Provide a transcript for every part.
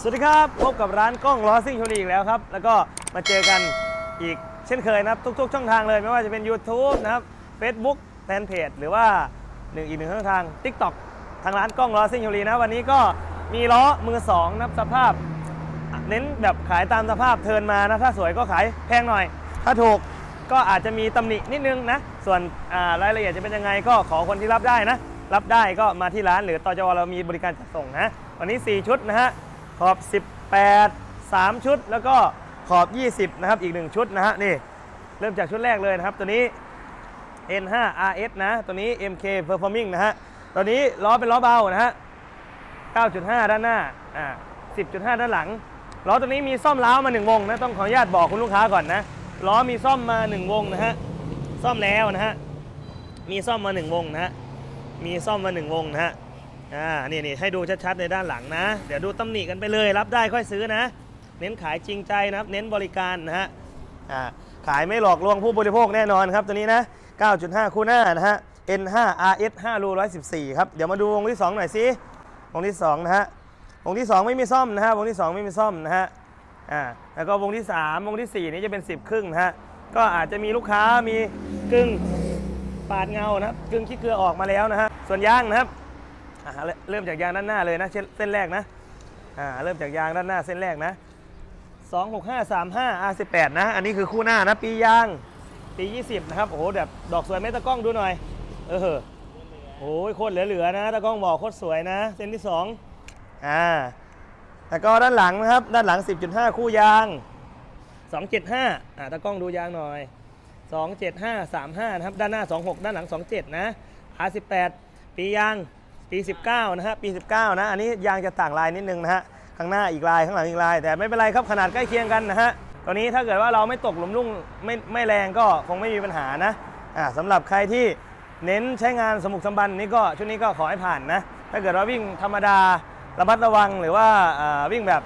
สวัสดีครับ พบกับร้านกล้องล้อซิ่งชลีอีกแล้วครับ แล้วก็มาเจอกันอีกเช่นเคยนะครับ ทุก ๆ ช่องทางเลยไม่ว่าจะเป็น YouTube นะครับ Facebook แฟนเพจหรือว่าหนึ่งอีกหนึ่งช่องทาง TikTok ทางร้านกล้องล้อซิ่งชลีนะวันนี้ก็มีล้อมือสองนะครับสภาพ เน้นแบบขายตามสภาพเทินมานะถ้าสวยก็ขายแพงหน่อย ถ้าถูกก็อาจจะมีตำหนินิดนึงนะ ส่วนอ่ารายละเอียดจะเป็นยังไงก็ขอคนที่รับได้นะ รับได้ก็มาที่ร้านหรือตจวเรามีบริการจัดส่งนะ วันนี้ 4 ชุดนะฮะ ขอบ 18 3 ชุด แล้วก็ขอบ 20 นะครับ อีก 1 ชุดนะฮะนี่เริ่มจากชุดแรกเลยนะครับ ตัวนี้ N5 RS นะ ตัวนี้ MK Performing นะฮะตัวนี้ล้อเป็นล้อเบานะฮะ 9.5 ด้านหน้าอ่า10.5 ด้านหลังล้อตัวนี้มีซ่อมล้าวมา 1 วงนะต้องขออนุญาตบอกคุณลูกค้าก่อนนะล้อมีซ่อมมา 1 วงนะฮะซ่อมแล้วนะฮะมีซ่อมมา 1 วงนะฮะมีซ่อมมา 1 วงนะฮะ อ่านี่นี่ให้ดูชัดๆในด้านหลังนะ เดี๋ยวดูตำหนิกันไปเลย รับได้ค่อยซื้อนะ เน้นขายจริงใจนะเน้นบริการนะฮะอ่าขายไม่หลอกลวงผู้บริโภคแน่นอนครับตัวนี้นะ 9.5 คู่หน้านะฮะ N5 RS 5รู114 ครับ เดี๋ยวมาดูวงที่ 2 หน่อยสิวงที่ 2 นะฮะ วงที่ 2 ไม่มีซ่อมนะฮะ วงที่ 2 ไม่มีซ่อมนะฮะ อ่า แล้วก็วงที่ 3 วงที่ 4 นี้จะเป็น 10 ครึ่งนะฮะ ก็อาจจะมีลูกค้ามีกึ่งปาดเงานะครับ กึ่งขี้เกลือออกมาแล้วนะฮะ ส่วนยางนะครับ อ่าเริ่มจากยางด้านหน้าเลยนะเส้นแรกนะอ่าเริ่มจากยางด้านหน้าเส้นแรกนะ26535 R18 นะ อันนี้คือคู่หน้านะ ปียาง ปี 20 นะครับ โอ้โหแบบดอกสวยไหมตะกล้องดูหน่อย เออโอ้ยโคตรเหลือๆนะ ตะกล้องบอกโคตรสวยนะ เส้นที่ 2 อ่าแล้วก็ด้านหลังนะครับ ด้านหลัง 10.5 คู่ยาง 275 อ่าตะกล้องดูยางหน่อย 27535 นะครับ ด้านหน้า 26 ด้านหลัง 27 นะ R18 ปียาง ปี 19 นะฮะ ปี 19 นะ อันนี้ยางจะต่างลายนิดนึงนะฮะ ข้างหน้าอีกลาย ข้างหลังอีกลาย แต่ไม่เป็นไรครับ ขนาดใกล้เคียงกันนะฮะ ตัวนี้ถ้าเกิดว่าเราไม่ตกหลุมลุ่งไม่ไม่แรงก็คงไม่มีปัญหานะ อ่าสำหรับใครที่เน้นใช้งานสมุกสมบันนี่ก็ชุดนี้ก็ขอให้ผ่านนะ ถ้าเกิดว่าวิ่งธรรมดาระมัดระวังหรือว่าอ่าวิ่งแบบ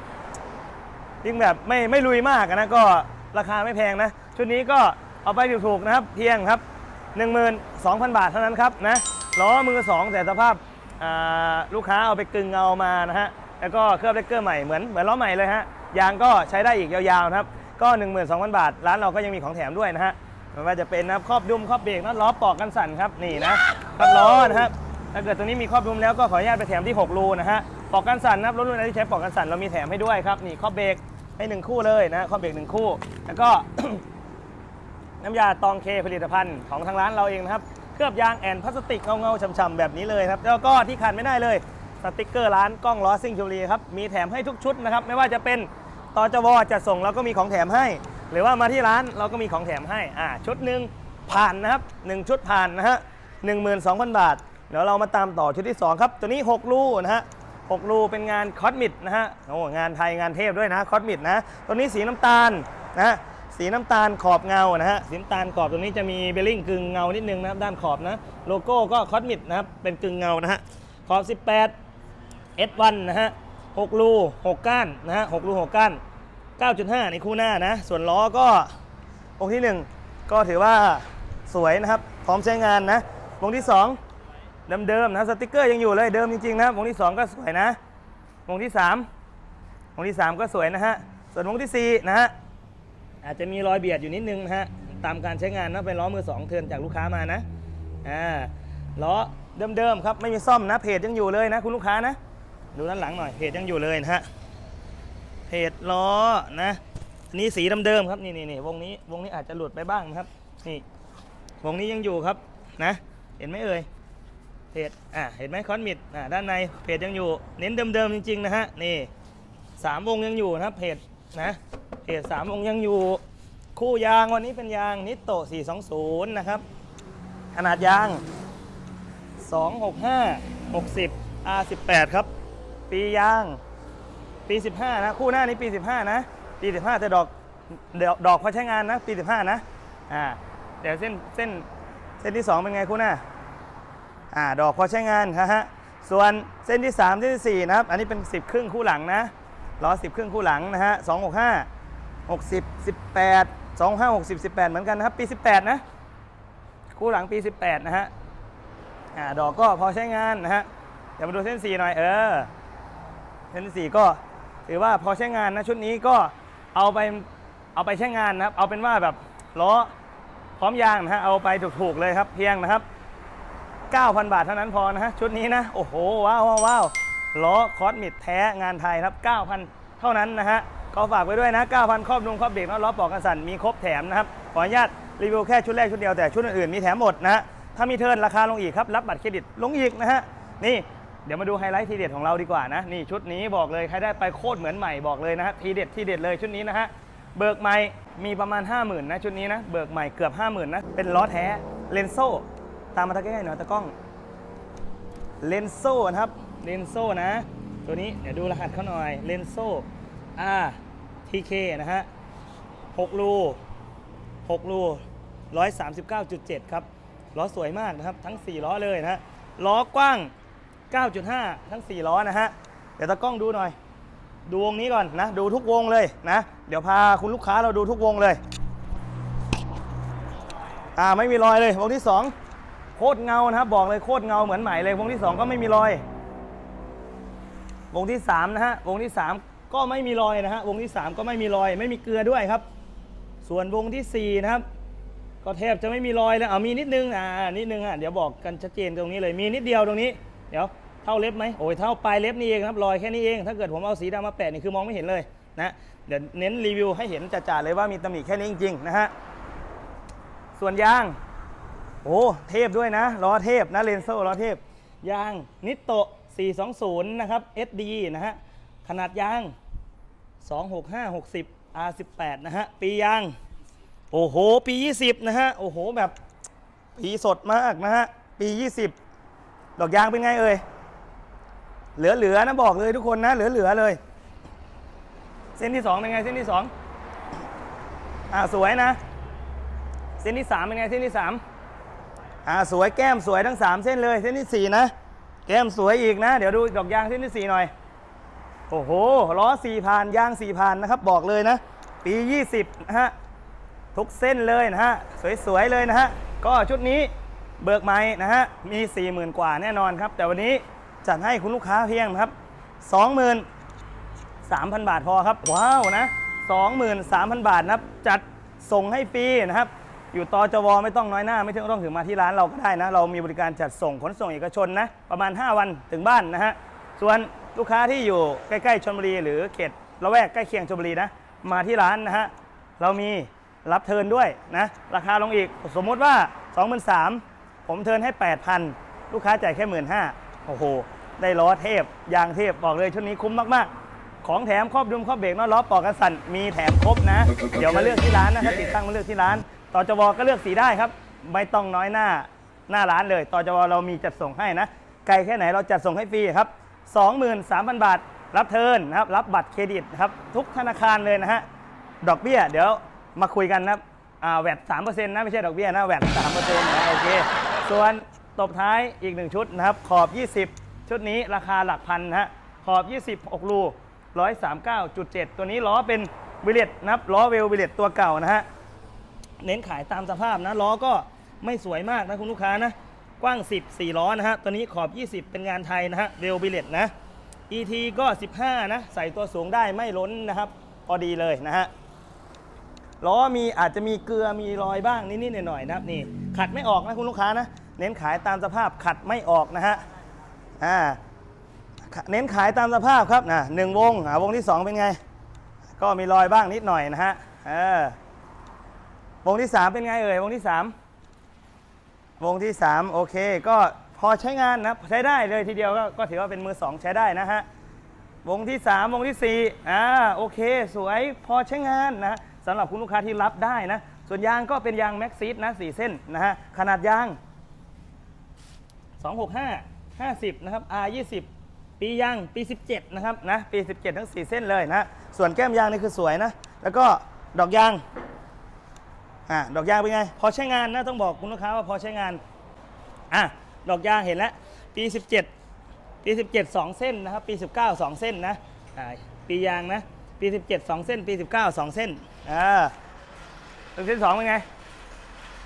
ยิ่งแบบไม่ไม่ลุยมากนะก็ราคาไม่แพงนะ ชุดนี้ก็เอาไปถูกๆนะครับเพียงครับ 12,000 บาทเท่านั้นครับนะล้อมือสองแต่สภาพ ลูกค้าเอาไปกึ่งเงามานะฮะแล้วก็เคลือบเลกเกอร์ใหม่เหมือนเหมือนล้อใหม่เลยฮะยางก็ใช้ได้อีกยาวๆนะครับก็ 12,000 บาท ร้านเราก็ยังมีของแถมด้วยนะฮะไม่ว่าจะเป็นนะครับครอบดุมครอบเบรกน็อตล้อปอกกันสั่นครับนี่นะครอบล้อนะครับถ้าเกิดตัวนี้มีครอบดุมแล้วก็ขออนุญาตไปแถมที่ 6 รูนะฮะปอกกันสั่นนะครับรถรุ่นไหนที่ใช้ปอกกันสั่นเรามีแถมให้ด้วยครับนี่ครอบเบรกให้หนึ่งคู่เลยนะข้อบเบรกหนึ่งคู่ แล้วก็น้ำยาตองเคผลิตภัณฑ์ของทางร้านเราเองนะครับ ลือบยางแอนพลาสติกเงาๆฉ่ำๆแบบนี้เลยครับ แล้วก็ที่ขาดไม่ได้เลยสติกเกอร์ร้านกล้องล้อซิ่งชลบุรีครับ มีแถมให้ทุกชุดนะครับ ไม่ว่าจะเป็นตอจวจัดส่งเราก็มีของแถมให้ หรือว่ามาที่ร้านเราก็มีของแถมให้อ่าชุดหนึ่งผ่านนะครับหนึ่งชุดผ่านนะฮะหนึ่งหมื่นสองพันบาท เดี๋ยวเรามาตามต่อชุดที่สองครับ ตัวนี้หกรูนะฮะ6รูเป็นงานคอสมิดนะฮะโอ้งานไทยงานเทพด้วยนะคอสมิดนะตัวนี้สีน้ำตาลนะ สีน้ำตาลขอบเงานะฮะสีน้ำตาลขอบตัวนี้จะมีเบลลิ่งกึ่งเงานิดนึงนะครับด้านขอบนะโลโก้ก็คอสมิดนะครับเป็นกึ่งเงานะฮะขอบ 18 S1 นะฮะ6รู6 ก้านนะฮะ6รู6 ก้าน 9.5 ในคู่หน้านะ ส่วนล้อก็องค์ที่ 1 ก็ถือว่าสวยนะครับ พร้อมใช้งานนะวงที่ 2 เดิมๆนะสติกเกอร์ยังอยู่เลยเดิมจริงๆนะวงที่ 2 ก็สวยนะวงที่3วงที่ 3 ก็สวยนะฮะส่วนวงที่4นะฮะ อาจจะมีรอยเบียดอยู่นิดนึงฮะตามการใช้งานนะเป็นล้อมือ2เทินจากลูกค้ามานะอ่าล้อเดิมๆครับไม่มีซ่อมนะเพจยังอยู่เลยนะ คุณลูกค้านะดูด้านหลังหน่อยเพจยังอยู่เลยนะฮะเพจล้อนะอันนี้สีเดิมๆครับนี่นี่นี่วงนี้วงนี้อาจจะหลุดไปบ้างนะครับนี่วงนี้ยังอยู่ครับนะเห็นไหมเอ่ยเพจอะเห็นไหมคอนมิดอ่าด้านในเพจยังอยู่เน้นเดิมๆจริงๆนะฮะนี่สามวงยังอยู่นะครับเพจนะ เพจสามวงยังอยู่ คู่ยางวันนี้เป็นยางนิโต420 นะครับ ขนาดยาง 265 60 R18 ครับ ปียาง ปี 15 นะ คู่หน้านี้ปี 15 นะ ปี 15 แต่ดอกดี๋ยวดอกพอใช้งานนะ ปี 15 นะ อ่าเดี๋ยวเส้นเส้นเส้นที่ 2 เป็นไงคู่หน้า อ่า ดอกพอใช้งานนะฮะส่วนเส้นที่ 3 เส้นที่ 4 นะครับ อันนี้เป็น 10 ครึ่งคู่หลังนะล้อ10 ครึ่งคู่หลังนะฮะ265 60 18 25 60 18 เหมือนกันนะครับ ปี 18 นะ คู่หลังปี 18 นะฮะอ่าดอกก็พอใช้งานนะฮะเดี๋ยวมาดูเส้น4หน่อยเออเส้นที่4ก็ถือว่าพอใช้งานนะชุดนี้ก็เอาไปเอาไปใช้งานนะครับ เอาเป็นว่าแบบล้อพร้อมยางนะฮะเอาไปถูกๆเลยครับเพียงนะครับ 9,000 บาทเท่านั้นพอนะฮะชุดนี้นะ โอ้โห ว้าวว้าวว้าวล้อคอสมิดแท้งานไทยครับ 9,000 เท่านั้นนะฮะก็ฝากไว้ด้วยนะ 9,000 ครอบนุ่งครอบเบรกน็อตล้อปลอกกันสั่นมีครบแถมนะครับ ขออนุญาตรีวิวแค่ชุดแรกชุดเดียวแต่ชุดอื่นๆมีแถมหมดนะฮะถ้ามีเทิร์นราคาลงอีกครับรับบัตรเครดิตลงอีกนะฮะนี่เดี๋ยวมาดูไฮไลท์ทีเด็ดของเราดีกว่านะนี่ชุดนี้บอกเลยใครได้ไปโคตรเหมือนใหม่บอกเลยนะฮะทีเด็ดทีเด็ดเลยชุดนี้นะฮะเบิกใหม่มีประมาณ 50,000นะชุดนี้นะเบิกใหม่เกือบ 50,000นะเป็นล้อแท้เลนโซ่ตามมาตะใกล้ๆหน่อยตะกล้องเลนโซ่นะครับเลนโซ่นะ ตัวนี้เดี๋ยวดูรหัสเขาหน่อยเลนโซ่ R TK นะฮะ6รู6รู139.7ครับล้อสวยมากนะครับ ทั้ง4ล้อเลยนะฮะล้อกว้าง 9.5 ทั้ง 4 ล้อนะฮะ เดี๋ยวตากล้องดูหน่อย ดูวงนี้ก่อนนะ ดูทุกวงเลยนะ เดี๋ยวพาคุณลูกค้าเราดูทุกวงเลย อ่าไม่มีรอยเลยวงที่ 2 โคตรเงานะครับ บอกเลยโคตรเงาเหมือนใหม่เลยวงที่ 2 ก็ไม่มีรอย วงที่3นะฮะวงที่ 3 ก็ไม่มีรอยนะฮะวงที่ 3 ก็ไม่มีรอย ไม่มีเกลือด้วยครับ ส่วนวงทีสี่4นะครับก็แทบจะไม่มีรอยเลยเอามีนิดนึงอ่านิดนึงอะเดี๋ยวบอกกันชัดเจนตรงนี้เลยมีนิดเดียวตรงนี้ เดี๋ยวเท่าเล็บไหมโอ้ยเท่าปลายเล็บนี่เองครับรอยแค่นี้เอง ถ้าเกิดผมเอาสีดำมาแปะนี่คือมองไม่เห็นเลยนะเดี๋ยวเน้นรีวิวให้เห็นจ่าๆเลยว่ามีตำหนิแค่นี้จริงๆนะฮะส่วนยางโอ้เทพด้วยนะล้อเทพนะเลนโซ่ล้อเทพยางนิโต 420 นะครับ SD นะฮะ ขนาดยาง 265 60 R18 นะฮะ ปียาง โอ้โห ปี 20 นะฮะ โอ้โห แบบปีสดมากนะฮะ ปี 20 ดอกยางเป็นไงเอ่ย เหลือๆนะบอกเลยทุกคนนะ เหลือๆเลย เส้นที่ 2 เป็นไง เส้นที่ 2 อ่าสวยนะ เส้นที่ 3 เป็นไง เส้นที่ 3 อ่าสวยแก้มสวยทั้ง 3 เส้นเลย เส้นที่ 4 นะ แก้มสวยอีกนะ เดี๋ยวดูดอกยางเส้นที่4หน่อย โอ้โหล้อ4ผ่านยาง4ผ่านนะครับบอกเลยนะ ปี20นะฮะทุกเส้นเลยนะฮะสวยๆเลยนะฮะก็ชุดนี้เบิกไม้นะฮะมี 40,000 กว่าแน่นอนครับ แต่วันนี้จัดให้คุณลูกค้าเพียงครับ 23,000 บาทพอครับ ว้าวนะ 23,000 บาทนะครับ จัดส่งให้ฟรีนะครับ อยู่ตจวไม่ต้องน้อยหน้า ไม่ต้องถึงมาที่ร้านเราก็ได้นะ เรามีบริการจัดส่งขนส่งเอกชนนะ ประมาณ 5 วันถึงบ้านนะฮะ ส่วนลูกค้าที่อยู่ใกล้ๆชลบุรี หรือเขตละแวกใกล้เคียงชลบุรีนะ มาที่ร้านนะฮะ เรามีรับเทินด้วยนะ ราคาลงอีก สมมุติว่า 23,000ผมเทินให้ 8,000 ลูกค้าจ่ายแค่ 15,000โอ้โห ได้ล้อเทพ ยางเทพ บอกเลยชุดนี้คุ้มมากๆ ของแถมครอบดุมครอบเบรกน็อตล้อปอกกันสั่นมีแถมครบนะ เดี๋ยวมาเลือกที่ร้านนะถ้าติดตั้งมาเลือกที่ร้านต่อจวก็เลือกสีได้ครับ ไม่ต้องน้อยหน้าหน้าร้านเลยต่อจวเรามีจัดส่งให้นะไกลแค่ไหนเราจัดส่งให้ฟรีครับ23,000 บาท รับเทิร์นนะครับรับบัตรเครดิตนะครับทุกธนาคารเลยนะฮะดอกเบี้ย เดี๋ยวมาคุยกันนะครับอ่าแวดสามเปอร์เซ็นต์นะไม่ใช่ดอกเบี้ยนะแวดสามเปอร์เซ็นต์นะโอเคส่วนตบท้ายอีกหนึ่งชุดนะครับขอบ 20 ชุดนี้ราคาหลักพันนะฮะขอบ 26 รู 139.7 ตัวนี้ล้อเป็นวิเลตนะครับล้อเวลวิเลตตัวเก่านะฮะเน้นขายตามสภาพนะล้อก็ไม่สวยมากนะคุณลูกค้านะกว้าง 10 4ล้อนะฮะตัวนี้ขอบ 20 เป็นงานไทยนะฮะเวลบิเลตนะ ET ก็ 15 นะ ใส่ตัวสูงได้ไม่ล้นนะครับ พอดีเลยนะฮะล้อมีอาจจะมีเกลือมีรอยบ้างนิดๆหน่อยๆนะครับนี่ขัดไม่ออกนะคุณลูกค้านะ เน้นขายตามสภาพขัดไม่ออกนะฮะอ่า เน้นขายตามสภาพครับนะหนึ่งวงอ่าวงที่สองเป็นไง ก็มีรอยบ้างนิดหน่อยนะฮะเออวงที่ 3 เป็นไงเอ่ยวงที่ 3 วงที่ 3 โอเค ก็พอใช้งานนะใช้ได้เลยทีเดียวก็ก็ถือว่าเป็นมือ 2 ใช้ได้นะฮะวงที่ 3 วงที่4อ่าโอเค สวยพอใช้งานนะสำหรับคุณลูกค้าที่รับได้นะ ส่วนยางก็เป็นยางแม็กซิสนะ4เส้นนะฮะขนาดยาง 265 50 นะครับ R 20 ปียางปี 17 นะครับนะปี 17 ทั้ง 4 เส้นเลยนะส่วนแก้มยางนี่คือสวยนะ แล้วก็ดอกยางอะดอกยางเป็นไง พอใช้งานนะต้องบอกคุณลูกค้าว่าพอใช้งานอะดอกยางเห็นแล้วปี 17 ปี 17 2 เส้นนะครับปี 19 2 เส้นนะอ่าปียางนะปี 17 2 เส้น ปี 19 2 เส้นอ่าเส้นที่สองเป็นไง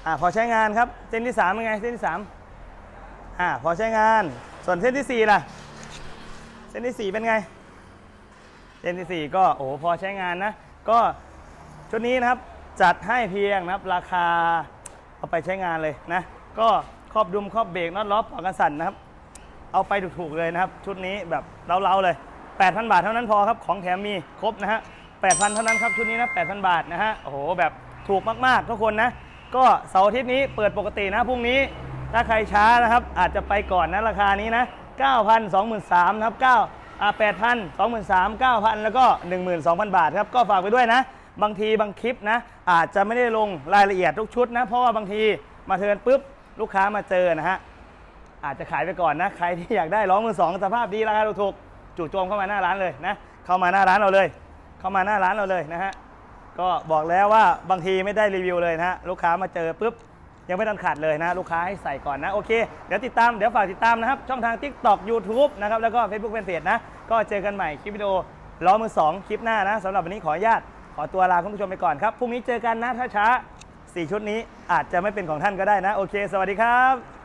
อ่าพอใช้งานครับเส้นที่สามเป็นไงเส้นที่สามอ่าพอใช้งานส่วนเส้นที่สี่ล่ะ เส้นที่สี่เป็นไงเจนที่ 4 ก็โอ้โหพอใช้งานนะ ก็ชุดนี้นะครับจัดให้เพียงนะครับราคาเอาไปใช้งานเลยนะ ก็ครอบดุมครอบเบรกน็อตล้อปอกกันสั่นนะครับ เอาไปถูกๆเลยนะครับ ชุดนี้แบบเล้าๆเลย 8,000 บาทเท่านั้นพอครับของแถมมีครบนะฮะ8,000 เท่านั้นครับชุดนี้นะ 8,000 บาทนะฮะโอ้โหแบบถูกมากๆทุกคนนะ ก็เสาร์อาทิตย์นี้เปิดปกตินะพรุ่งนี้ถ้าใครช้านะครับ อาจจะไปก่อนนะราคานี้นะ 9,000 23,000นะครับ9อ่า8,000 23,000 9,000 แล้วก็ 12,000 บาทครับ ก็ฝากไปด้วยนะ บางทีบางคลิปนะ อาจจะไม่ได้ลงรายละเอียดทุกชุดนะ เพราะว่าบางทีมาเทิร์นปุ๊บ ลูกค้ามาเจอนะฮะ อาจจะขายไปก่อนนะ ใครที่อยากได้ล้อมือสองสภาพดีราคาถูกจู่โจมเข้ามาหน้าร้านเลยนะ เข้ามาหน้าร้านเราเลย เข้ามาหน้าร้านเราเลยนะฮะ ก็บอกแล้วว่าบางทีไม่ได้รีวิวเลยนะฮะ ลูกค้ามาเจอปุ๊บ ยังไม่ทันขาดเลยนะ ลูกค้าให้ใส่ก่อนนะ โอเค เดี๋ยวติดตาม เดี๋ยวฝากติดตามนะครับ ช่องทาง TikTok YouTube นะครับ แล้วก็ Facebook Fanpage นะ ก็เจอกันใหม่คลิปวิดีโอล้อมือสองคลิปหน้านะสำหรับวันนี้ขออนุญาต ขอตัวลาคุณผู้ชมไปก่อนครับพรุ่งนี้เจอกันนะถ้าช้าสี่ชุดนี้อาจจะไม่เป็นของท่านก็ได้นะ โอเค สวัสดีครับ